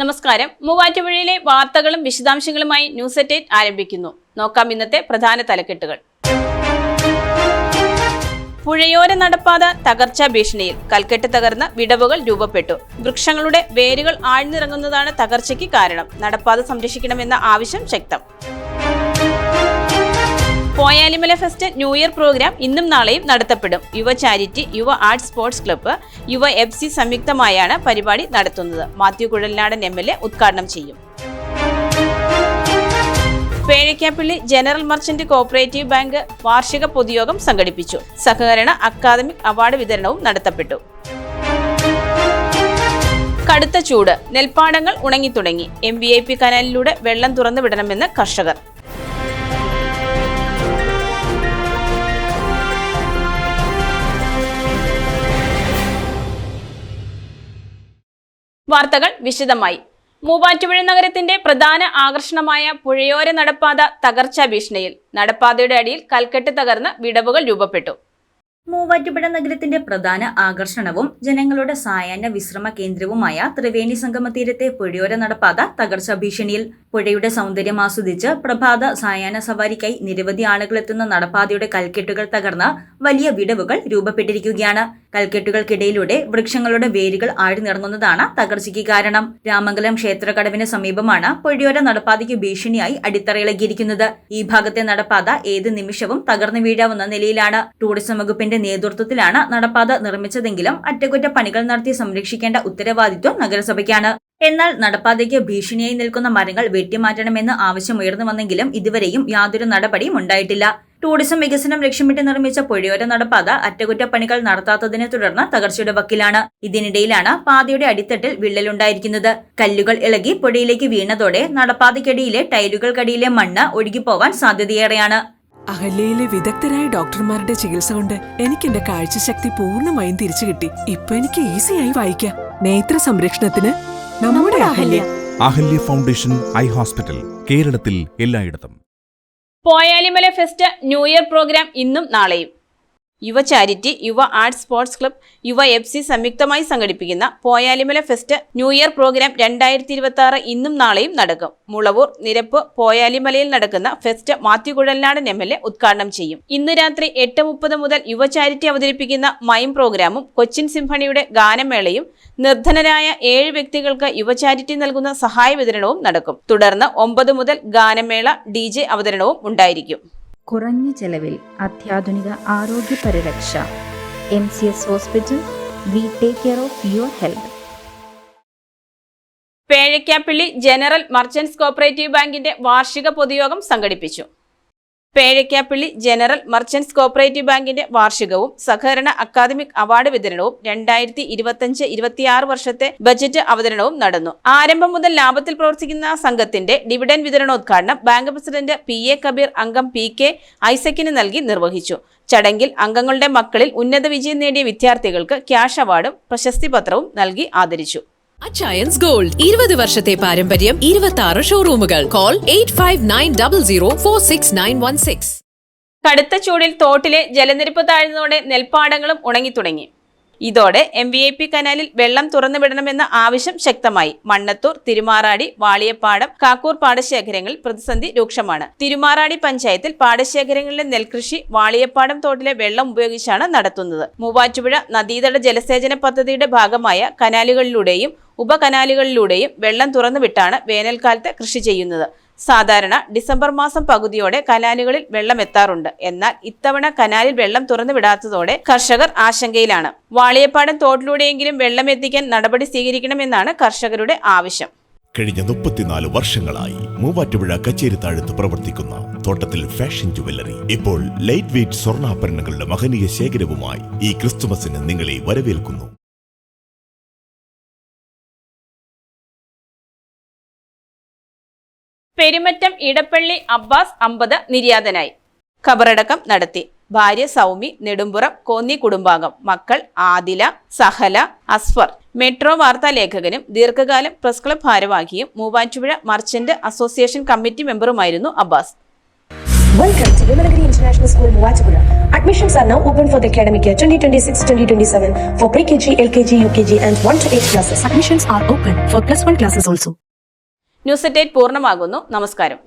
നമസ്കാരം. മൂവാറ്റുപുഴയിലെ വാർത്തകളും വിശദാംശങ്ങളുമായി ന്യൂസ് എറ്റ് ആരംഭിക്കുന്നു. നോക്കാം ഇന്നത്തെ പ്രധാന തലക്കെട്ടുകൾ. പുഴയോര നടപ്പാത തകർച്ചാ ഭീഷണിയിൽ കൽക്കെട്ട് തകർന്ന വിടവുകൾ രൂപപ്പെട്ടു. വൃക്ഷങ്ങളുടെ വേരുകൾ ആഴ്ന്നിറങ്ങുന്നതാണ് തകർച്ചയ്ക്ക് കാരണം. നടപ്പാത സംരക്ഷിക്കണമെന്ന ആവശ്യം ശക്തം. Poyalimala fest new year programme ഇന്നും നാളെയും നടത്തപ്പെടും. Yuva charity Yuva arts sports club Yuva F C സംയുക്തമായാണ് പരിപാടി നടത്തുന്നത്. Mathew Kuzhalnadan M L A ഉദ്ഘാടനം ചെയ്യും. Pezhakkappilly general merchant cooperative bank വാർഷിക പൊതുയോഗം സംഘടിപ്പിച്ചു. സഹകരണ അക്കാദമിക് അവാർഡ് വിതരണവും നടത്തപ്പെട്ടു. കടുത്ത ചൂട് നെൽപ്പാടങ്ങൾ ഉണങ്ങിത്തുടങ്ങി. എം വി ഐ പി കനാലിലൂടെ വെള്ളം തുറന്നു വിടണമെന്ന് കർഷകർ. വാർത്തകൾ വിശദമായി. മൂവാറ്റുപുഴ നഗരത്തിന്റെ പ്രധാന ആകർഷണമായ പുഴയോര നടപ്പാത തകർച്ചാ ഭീഷണിയിൽ. നടപ്പാതയുടെ അടിയിൽ കൽക്കെട്ട് തകർന്ന് വിടവുകൾ രൂപപ്പെട്ടു. മൂവാറ്റുപുഴ നഗരത്തിന്റെ പ്രധാന ആകർഷണവും ജനങ്ങളുടെ സായാഹ്ന വിശ്രമ കേന്ദ്രവുമായ ത്രിവേണി സംഗമ തീരത്തെ പുഴയോര നടപ്പാത തകർച്ച ഭീഷണിയിൽ. പുഴയുടെ സൗന്ദര്യം ആസ്വദിച്ച് പ്രഭാത സായാഹ്ന സവാരിക്കായി നിരവധി ആളുകൾ എത്തുന്ന നടപ്പാതയുടെ കൽക്കെട്ടുകൾ തകർന്ന് വലിയ വിടവുകൾ രൂപപ്പെട്ടിരിക്കുകയാണ്. കൽക്കെട്ടുകൾക്കിടയിലൂടെ വൃക്ഷങ്ങളുടെ വേരുകൾ ആഴ്ന്നിറങ്ങുന്നതാണ് തകർച്ചയ്ക്ക് കാരണം. രാമംഗലം ക്ഷേത്രകടവിന് സമീപമാണ് പുഴയോര നടപ്പാതയ്ക്ക് ഭീഷണിയായി അടിത്തറയിളകിയിരിക്കുന്നത്. ഈ ഭാഗത്തെ നടപ്പാത ഏത് നിമിഷവും തകർന്നു വീഴാവുന്ന നിലയിലാണ്. ടൂറിസം വകുപ്പിന്റെ നേതൃത്വത്തിലാണ് നടപ്പാത നിർമ്മിച്ചതെങ്കിലും അറ്റകുറ്റപ്പണികൾ നടത്തി സംരക്ഷിക്കേണ്ട ഉത്തരവാദിത്വം നഗരസഭയ്ക്കാണ്. എന്നാൽ നടപ്പാതയ്ക്ക് ഭീഷണിയായി നിൽക്കുന്ന മരങ്ങൾ വെട്ടിമാറ്റണമെന്ന് ആവശ്യം ഉയർന്നു വന്നെങ്കിലും ഇതുവരെയും യാതൊരു നടപടിയും ഉണ്ടായിട്ടില്ല. ടൂറിസം വികസനം ലക്ഷ്യമിട്ട് നിർമ്മിച്ച പുഴയോര നടപ്പാത അറ്റകുറ്റപ്പണികൾ നടത്താത്തതിനെ തുടർന്ന് തകർച്ചയുടെ വക്കിലാണ്. ഇതിനിടയിലാണ് പാതയുടെ അടിത്തട്ടിൽ വിള്ളലുണ്ടായിരിക്കുന്നത്. കല്ലുകൾ ഇളകി പുഴയിലേക്ക് വീണതോടെ നടപ്പാതയ്ക്കടിയിലെ ടൈലുകൾക്കടിയിലെ മണ്ണ് ഒഴുകിപ്പോവാൻ സാധ്യതയേറെയാണ്. അഹല്യയിലെ വിദഗ്ധരായ ഡോക്ടർമാരുടെ ചികിത്സ കൊണ്ട് എനിക്ക് എന്റെ കാഴ്ചശക്തി പൂർണമായും തിരിച്ചു കിട്ടി ഇപ്പൊ എനിക്ക് ഈസിയായി വായിക്കാം. നേത്ര സംരക്ഷണത്തിന് നമ്മുടെ Ahalya. Ahalya foundation eye hospital കേരളത്തിൽ എല്ലായിടത്തും. Poyalimala fest new year programme ഇന്നും നാളെയും. Yuva charity Yuva arts sports club Yuva F C സംയുക്തമായി സംഘടിപ്പിക്കുന്ന Poyalimala fest new year programme രണ്ടായിരത്തി ഇരുപത്തി ആറ് ഇന്നും നാളെയും നടക്കും. മുളവൂർ നിരപ്പ് പോയാലിമലയിൽ നടക്കുന്ന fest Mathew Kuzhalnadan M L A ഉദ്ഘാടനം ചെയ്യും. ഇന്ന് രാത്രി എട്ട് മുപ്പത് മുതൽ യുവ ചാരിറ്റി അവതരിപ്പിക്കുന്ന മൈം പ്രോഗ്രാമും കൊച്ചിൻ സിംഫണിയുടെ ഗാനമേളയും നിർധനരായ ഏഴ് വ്യക്തികൾക്ക് യുവ ചാരിറ്റി നൽകുന്ന സഹായ വിതരണവും നടക്കും. തുടർന്ന് ഒമ്പത് മുതൽ ഗാനമേള ഡി അവതരണവും ഉണ്ടായിരിക്കും. കുറഞ്ഞ ചെലവിൽ അത്യാധുനിക ആരോഗ്യ പരിരക്ഷ. M C S hospital we take care of your health. Pezhakkappilly general merchants cooperative ബാങ്കിന്റെ വാർഷിക പൊതുയോഗം സംഘടിപ്പിച്ചു. പേഴയ്ക്കാപ്പള്ളി ജനറൽ മർച്ചന്റ്സ് കോപ്പറേറ്റീവ് ബാങ്കിന്റെ വാർഷികവും സഹകരണ അക്കാദമിക് അവാർഡ് വിതരണവും രണ്ടായിരത്തി ഇരുപത്തിയഞ്ച് ഇരുപത്തിയാറ് വർഷത്തെ ബജറ്റ് അവതരണവും നടന്നു. ആരംഭം മുതൽ ലാഭത്തിൽ പ്രവർത്തിക്കുന്ന സംഘത്തിന്റെ ഡിവിഡൻ വിതരണോദ്ഘാടനം bank president P A Kabeer അംഗം പി കെ ഐസക്കിന് നൽകി നിർവഹിച്ചു. ചടങ്ങിൽ അംഗങ്ങളുടെ മക്കളിൽ ഉന്നത വിജയം നേടിയ വിദ്യാർത്ഥികൾക്ക് ക്യാഷ് അവാർഡും പ്രശസ്തി പത്രവും നൽകി ആദരിച്ചു. അച്ചയൻസ് ഗോൾഡ് ഇരുപത് വർഷത്തെ പാരമ്പര്യം ഇരുപത്തി ആറ് ഷോറൂമുകൾ call eight five nine double zero four six nine one six കടുത്ത ചൂടിൽ തോട്ടിലെ ജലനിരപ്പ് താഴ്ന്നതോടെ നെൽപ്പാടങ്ങളും ഉണങ്ങിത്തുടങ്ങി. ഇതോടെ എം വി ഐ പി കനാലിൽ വെള്ളം തുറന്നുവിടണമെന്ന ആവശ്യം ശക്തമായി. മണ്ണത്തൂർ തിരുമാറാടി വാളിയപ്പാടം കാക്കൂർ പാടശേഖരങ്ങളിൽ പ്രതിസന്ധി രൂക്ഷമാണ്. തിരുമാറാടി പഞ്ചായത്തിൽ പാടശേഖരങ്ങളിലെ നെൽകൃഷി വാളിയപ്പാടം തോട്ടിലെ വെള്ളം ഉപയോഗിച്ചാണ് നടത്തുന്നത്. മൂവാറ്റുപുഴ നദീതട ജലസേചന പദ്ധതിയുടെ ഭാഗമായ കനാലുകളിലൂടെയും ഉപകനാലുകളിലൂടെയും വെള്ളം തുറന്നുവിട്ടാണ് വേനൽക്കാലത്ത് കൃഷി ചെയ്യുന്നത്. സാധാരണ ഡിസംബർ മാസം പകുതിയോടെ കനാലുകളിൽ വെള്ളം എത്താറുണ്ട്. എന്നാൽ ഇത്തവണ കനാലിൽ വെള്ളം തുറന്നുവിടാത്തതോടെ കർഷകർ ആശങ്കയിലാണ്. വാളിയപ്പാടം തോട്ടിലൂടെയെങ്കിലും വെള്ളം എത്തിക്കാൻ നടപടി സ്വീകരിക്കണമെന്നാണ് കർഷകരുടെ ആവശ്യം. കഴിഞ്ഞ മുപ്പത്തിനാല് വർഷങ്ങളായി മൂവാറ്റുപുഴ കച്ചേരി കച്ചേരിത്താഴത്ത് പ്രവർത്തിക്കുന്ന തോട്ടത്തിൽ ഫാഷൻ ജുവല്ലറി ഇപ്പോൾ ലൈറ്റ് വെയിറ്റ് സ്വർണാഭരണങ്ങളുടെ മഹനീയ ശേഖരവുമായി ഈ ക്രിസ്തുമസിന് നിങ്ങളെ വരവേൽക്കുന്നു. പെരുമറ്റം ഇടപ്പള്ളി അബ്ബാസ് അമ്പത് നിര്യാതനായി. ഖബറടക്കം നടത്തി. ഭാര്യ സൗമി നെടുമ്പുറം കോന്നി കുടുംബാംഗം. മക്കൾ ആദില സഹല അസ്ഫർ. മെട്രോ വാർത്താ ലേഖകനും ദീർഘകാലം പ്രസ് ക്ലബ് ഭാരവാഹിയും Muvattupuzha merchant association committee മെമ്പറുമായിരുന്നു Abbas. Welcome to Vimalagiri international school Muvattupuzha admissions are now open for the academic twenty twenty six for pre K L K U K and one two eight classes admissions are open for plus one classes also news എറ്റേറ്റ് പൂർണമാകുന്നു. നമസ്കാരം.